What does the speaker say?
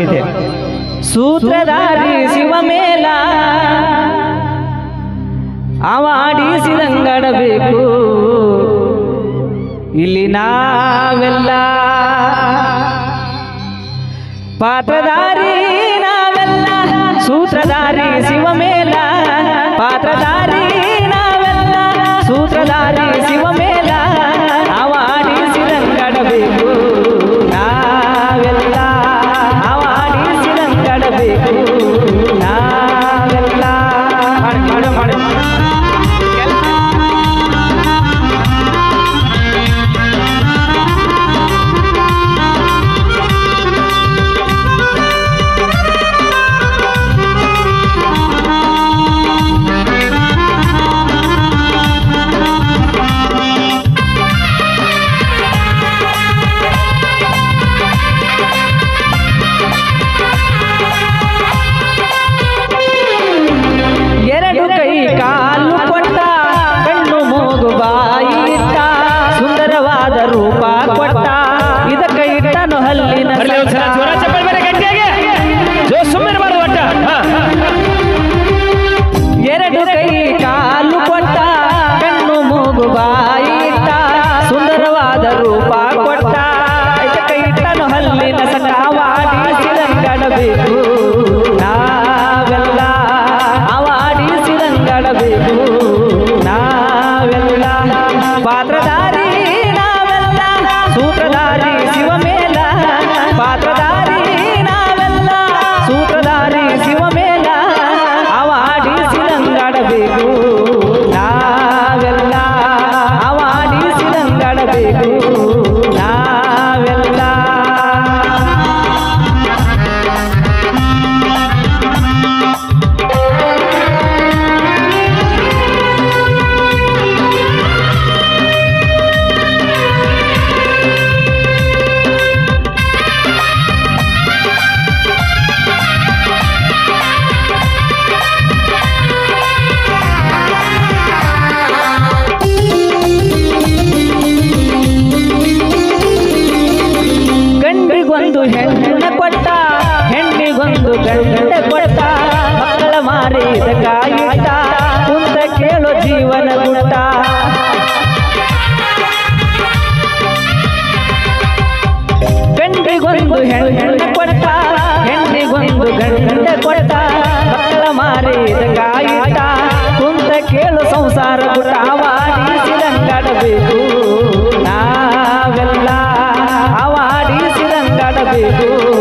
ಗೀತೆ. ಸೂತ್ರಧಾರಿ ಶಿವಮೇಲ ಅವಾಡಿಸಿದಂಗಡಬೇಕು ಇಲ್ಲಿ ನಾವೆಲ್ಲ ಪಾತ್ರಧಾರಿ ನಾವೆಲ್ಲ. ಜೋರ ಚಪ್ಪಲ್ ಬೇರೆ ಗಟ್ಟಿಯಾಗಿ. ಜೋ ಸುಮ್ಮನೆ ಮಾಡು ಒಟ್ಟ. ಎರಡು ಕೈ ಕಾಲು ಕೊಟ್ಟ ಕಣ್ಣು ಮೂಗು ಸುಂದರವಾದ ರೂಪ ಕೊಟ್ಟ. ಕೈ ಇಟ್ಟನು ಹಲ್ಲಿನ ಸಕಾವಾಡಿಸಿದಂಗಡಬೇಕು ನಾವೆಲ್ಲ ಅವಾಡಿಸಿದಂಗಡಬೇಕು ನಾವೆಲ್ಲ ಪಾತ್ರಧಾರಿ ನಾವೆಲ್ಲ ಸೂತ್ರಧಾರಿ ಶಿವಮೇಲ दो